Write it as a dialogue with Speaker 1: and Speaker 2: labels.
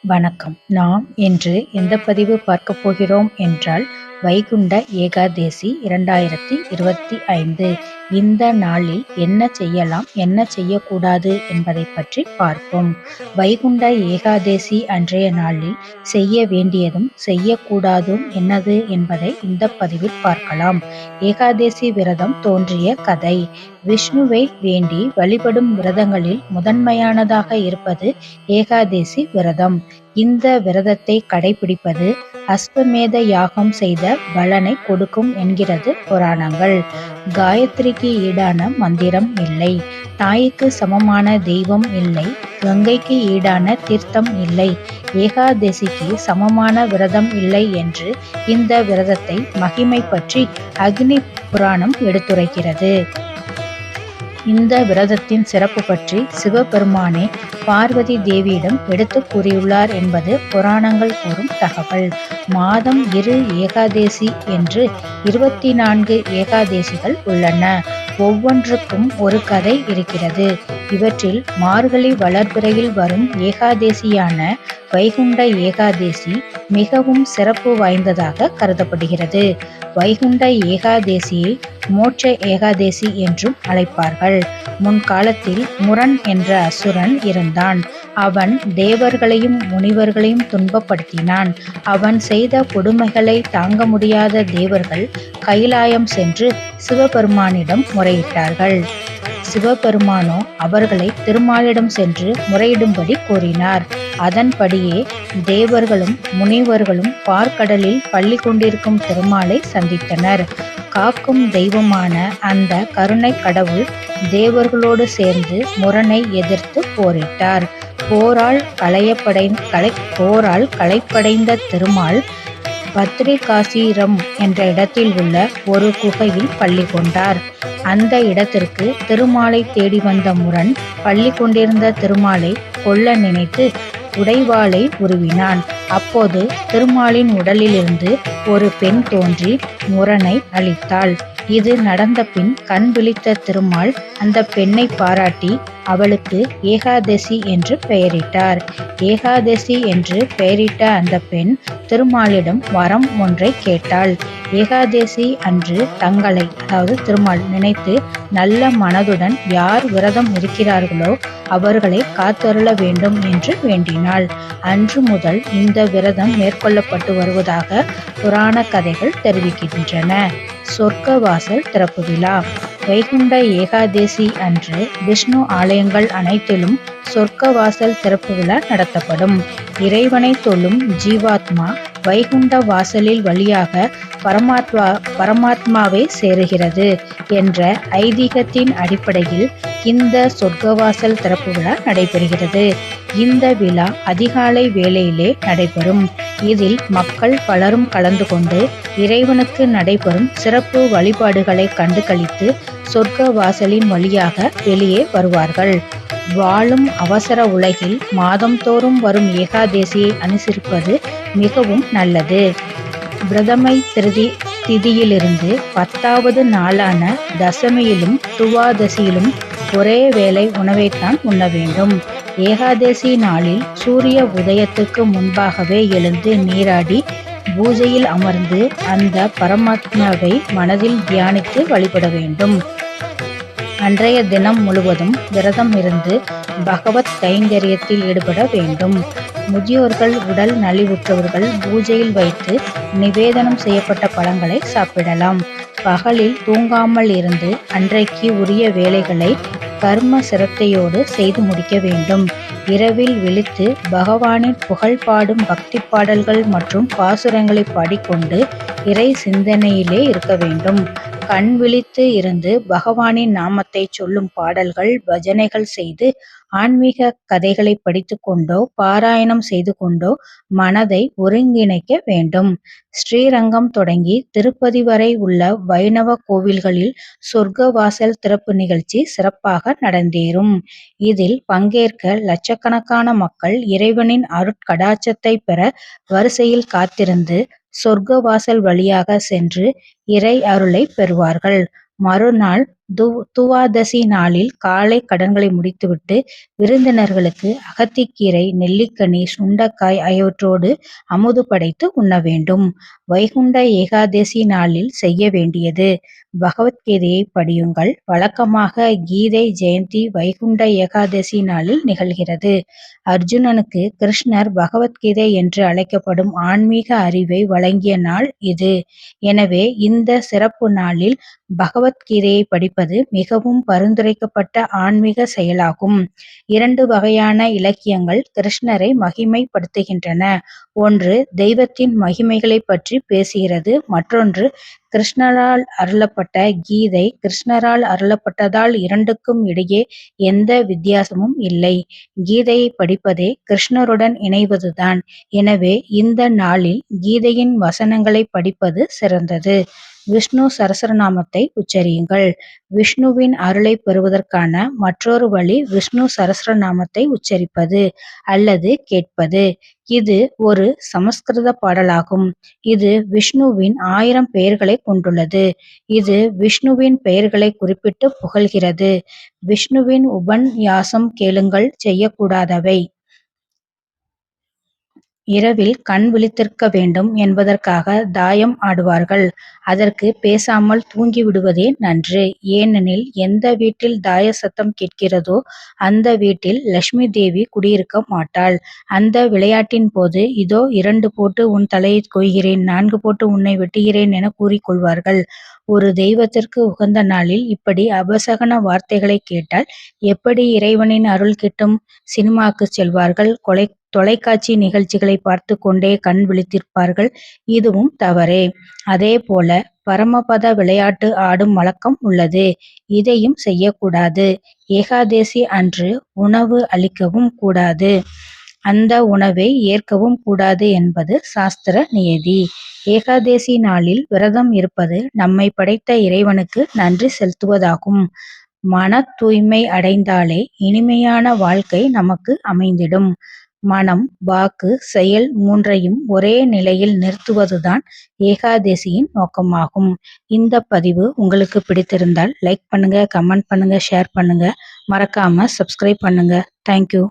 Speaker 1: வணக்கம். நாம் இன்று எந்த பதிவு பார்க்க போகிறோம் என்றால் வைகுண்ட ஏகாதேசி இரண்டாயிரத்தி இருபத்தி ஐந்து. இந்த நாளில் என்ன செய்யலாம் என்ன செய்யக்கூடாது என்பதை பற்றி பார்ப்போம். வைகுண்ட ஏகாதேசி அன்றைய நாளில் செய்ய வேண்டியதும் செய்யக்கூடாதும் என்னது என்பதை இந்த பதிவில் பார்க்கலாம். ஏகாதேசி விரதம் தோன்றிய கதை. விஷ்ணுவை வேண்டி வழிபடும் விரதங்களில் முதன்மையானதாக இருப்பது ஏகாதேசி விரதம். இந்த விரதத்தை கடைபிடிப்பது அஸ்வமேத யாகம் செய்த பலனை கொடுக்கும் என்கிறது புராணங்கள். காயத்ரிக்கு ஈடான மந்திரம் இல்லை. தாய்க்கு சமமான தெய்வம் இல்லை. கங்கைக்கு ஈடான தீர்த்தம் இல்லை. ஏகாதசிக்கு சமமான விரதம் இல்லை என்று இந்த விரதத்தை மகிமை பற்றி அக்னி புராணம் எடுத்துரைக்கிறது. இந்த விரதத்தின் சிறப்பு பற்றி சிவபெருமானே பார்வதி தேவியிடம் எடுத்து கூறியுள்ளார் என்பது புராணங்கள் கூறும் தகவல். மாதம் இரு ஏகாதேசி என்று இருபத்தி நான்கு ஏகாதேசிகள் உள்ளன. ஒவ்வொன்றுக்கும் ஒரு கதை இருக்கிறது. இவற்றில் மார்கழி வளர்பிறையில் வரும் ஏகாதேசியான வைகுண்ட ஏகாதேசி மிகவும் சிறப்பு வாய்ந்ததாக கருதப்படுகிறது. வைகுண்ட ஏகாதேசியை மோட்ச ஏகாதேசி என்றும் அழைப்பார்கள். முன்காலத்தில் முரண் என்ற அசுரன் இருந்தான். அவன் தேவர்களையும் முனிவர்களையும் துன்பப்படுத்தினான். அவன் செய்த கொடுமைகளை தாங்க முடியாத தேவர்கள் கைலாயம் சென்று சிவபெருமானிடம் முறையிட்டார்கள். சிவபெருமானோ அவர்களை திருமாலிடம் சென்று முறையிடும்படி கூறினார். அதன்படியே தேவர்களும் முனிவர்களும் பார்க்கடலில் பள்ளி கொண்டிருக்கும் திருமாலை சந்தித்தனர். காக்கும் தெய்வமான அந்த கருணை கடவுள் தேவர்களோடு சேர்ந்து முரணை எதிர்த்து போரிட்டார். போரால் களையப்படை கலை போரால் களைப்படைந்த திருமால் பத்ரிகாசிரம் என்ற இடத்தில் உள்ள ஒரு குகையில் பள்ளி கொண்டார். அந்த இடத்திற்கு திருமாலை தேடி வந்த முரண் பள்ளி கொண்டிருந்த திருமாலை கொல்ல நினைத்து உடைவாளை உருவினான். அப்போது திருமாலின் உடலிலிருந்து ஒரு பெண் தோன்றி முரணை அளித்தாள். இது நடந்த பின் கண் விழித்த திருமால் அந்த பெண்ணை பாராட்டி அவளுக்கு ஏகாதசி என்று பெயரிட்டார். ஏகாதசி என்று பெயரிட்ட அந்த பெண் திருமாலிடம் வரம் ஒன்றை கேட்டாள். ஏகாதசி அன்று தங்களை அதாவது திருமால் நினைத்து நல்ல மனதுடன் யார் விரதம் இருக்கிறார்களோ அவர்களை காத்தருள வேண்டும் என்று வேண்டினாள். அன்று முதல் இந்த விரதம் மேற்கொள்ளப்பட்டு வருவதாக புராண கதைகள் தெரிவிக்கின்றன. சொர்க்க வாசல் திறப்பு விழா. வைகுண்ட ஏகாதேசி அன்று விஷ்ணு ஆலயங்கள் அனைத்திலும் சொர்க்க வாசல் திறப்பு விழா நடத்தப்படும். இறைவனை தொழும் ஜீவாத்மா வைகுண்ட வாசலில் வழியாக பரமாத்மா பரமாத்மாவை சேருகிறது என்ற ஐதீகத்தின் அடிப்படையில் இந்த சொர்க்கவாசல் திறப்பு விழா நடைபெறுகிறது. இந்த விழா அதிகாலை வேளையிலே நடைபெறும். இதில் மக்கள் பலரும் கலந்து கொண்டு இறைவனுக்கு நடைபெறும் சிறப்பு வழிபாடுகளை கண்டு கழித்து சொர்க்க வாசலின் வழியாக வெளியே வருவார்கள். வாழும் அவசர உலகில் மாதந்தோறும் வரும் ஏகாதேசியை அனுசரிப்பது மிகவும் நல்லது. பிரதமை திருதி திதியிலிருந்து பத்தாவது நாளான தசமியிலும் துவாதசியிலும் ஒரே வேளை உணவைத்தான் உண்ண வேண்டும். ஏகாதசி நாளில் சூரிய உதயத்துக்கு முன்பாகவே எழுந்து நீராடி பூஜையில் அமர்ந்து அந்த பரமாத்மாவை மனதில் தியானித்து வழிபட வேண்டும். அன்றைய தினம் முழுவதும் விரதம் இருந்து பகவத் கைங்கரியத்தில் ஈடுபட வேண்டும். முதியோர்கள் உடல் நலிவுற்றவர்கள் பூஜையில் வைத்து நிவேதனம் செய்யப்பட்ட பழங்களை சாப்பிடலாம். பகலில் தூங்காமல் இருந்து அன்றைக்கு உரிய வேலைகளை கர்ம சிரத்தையோடு செய்து முடிக்க வேண்டும். இரவில் விழித்து பகவானின் புகழ் பாடும் பக்தி பாடல்கள் மற்றும் பாசுரங்களை பாடிக்கொண்டு இறை சிந்தனையிலே இருக்க வேண்டும். கண் விழித்து இருந்து பகவானின் நாமத்தை சொல்லும் பாடல்கள் பஜனைகள் செய்து ஆன்மீக கதைகளை படித்து கொண்டோ பாராயணம் செய்து கொண்டோ மனதை ஒருங்கிணைக்க வேண்டும். ஸ்ரீரங்கம் தொடங்கி திருப்பதி வரை உள்ள வைணவ கோவில்களில் சொர்க்க வாசல் திறப்பு நிகழ்ச்சி சிறப்பாக நடந்தேறும். இதில் பங்கேற்க லட்சக்கணக்கான மக்கள் இறைவனின் அருட்கடாச்சத்தை பெற வரிசையில் காத்திருந்து சொர்க்க வாசல் வழியாக சென்று இறை அருளை பெறுவார்கள். மறுநாள் துவாதசி நாளில் காலை கடன்களை முடித்துவிட்டு விருந்தினர்களுக்கு அகத்திக்கீரை நெல்லிக்கனி சுண்டக்காய் ஆகியவற்றோடு அமுது படைத்து உண்ண வேண்டும். வைகுண்ட ஏகாதசி நாளில் செய்ய வேண்டியது பகவத்கீதையை படியுங்கள் வழக்கமாக கீதை ஜெயந்தி வைகுண்ட ஏகாதசி நாளில் நிகழ்கிறது. அர்ஜுனனுக்கு கிருஷ்ணர் பகவத்கீதை என்று அழைக்கப்படும் ஆன்மீக அறிவை வழங்கிய நாள் இது. எனவே இந்த சிறப்பு நாளில் பகவத்கீதையை படிப்பது மிகவும் பரிந்துரைக்கப்பட்ட ஆன்மீக செயலாகும். இரண்டு வகையான இலக்கியங்கள் கிருஷ்ணரை மகிமைப்படுத்துகின்றன. ஒன்று தெய்வத்தின் மகிமைகளைப் பற்றி பேசுகிறது மற்றொன்று கிருஷ்ணரால் அருளப்பட்ட கீதை. கிருஷ்ணரால் அருளப்பட்டதால் இரண்டுக்கும் இடையே எந்த வித்தியாசமும் இல்லை. கீதையைப் படிப்பதே கிருஷ்ணருடன் இணைவதுதான். எனவே இந்த நாளில் கீதையின் வசனங்களைப் படிப்பது சிறந்தது. விஷ்ணு சரஸ்ரநாமத்தை உச்சரியுங்கள். விஷ்ணுவின் அருளைப் பெறுவதற்கான மற்றொரு வழி விஷ்ணு சரஸ்ரநாமத்தை உச்சரிப்பது அல்லது கேட்பது. இது ஒரு சமஸ்கிருத பாடலாகும். இது விஷ்ணுவின் ஆயிரம் பெயர்களைக் கொண்டுள்ளது. இது விஷ்ணுவின் பெயர்களை குறிப்பிட்டு புகழ்கிறது. விஷ்ணுவின் உபன்யாசம் கேளுங்கள் செய்யக்கூடாதவை. இரவில் கண் விழித்திருக்க வேண்டும் என்பதற்காக தாயம் ஆடுவார்கள். அதற்கு பேசாமல் தூங்கிவிடுவதே நன்று. ஏனெனில் எந்த வீட்டில் தாய சத்தம் கேட்கிறதோ அந்த வீட்டில் லட்சுமி தேவி குடியிருக்க மாட்டாள். அந்த விளையாட்டின் போது இதோ இரண்டு போட்டு உன் தலையை கொய்கிறேன் நான்கு போட்டு உன்னை வெட்டுகிறேன் என கூறிக்கொள்வார்கள் ஒரு தெய்வத்திற்கு உகந்த நாளில் இப்படி அபசகன வார்த்தைகளைக் கேட்டால் எப்படி இறைவனின் அருள் கிட்டும்? சினிமாக்கு செல்வார்கள் கொலை தொலைக்காட்சி நிகழ்ச்சிகளை பார்த்து கொண்டே கண் விழித்திருப்பார்கள். இதுவும் தவறே. அதேபோல பரமபத விளையாட்டு ஆடும் வழக்கம் உள்ளது. இதையும் செய்யக்கூடாது. ஏகாதசி அன்று உணவு அளிக்கவும் கூடாது. அந்த உணவை ஏற்கவும் கூடாது என்பது சாஸ்திர நியதி. ஏகாதசி நாளில் விரதம் இருப்பது நம்மை படைத்த இறைவனுக்கு நன்றி செலுத்துவதாகும். மன தூய்மை அடைந்தாலே இனிமையான வாழ்க்கை நமக்கு அமைந்திடும். மனம் வாக்கு செயல் மூன்றையும் ஒரே நிலையில் நிறுத்துவதுதான் ஏகாதசியின் நோக்கமாகும். இந்தப் பதிவு உங்களுக்கு பிடித்திருந்தால் லைக் பண்ணுங்க கமெண்ட் பண்ணுங்க ஷேர் பண்ணுங்க. மறக்காம சப்ஸ்கிரைப் பண்ணுங்க. தேங்க்யூ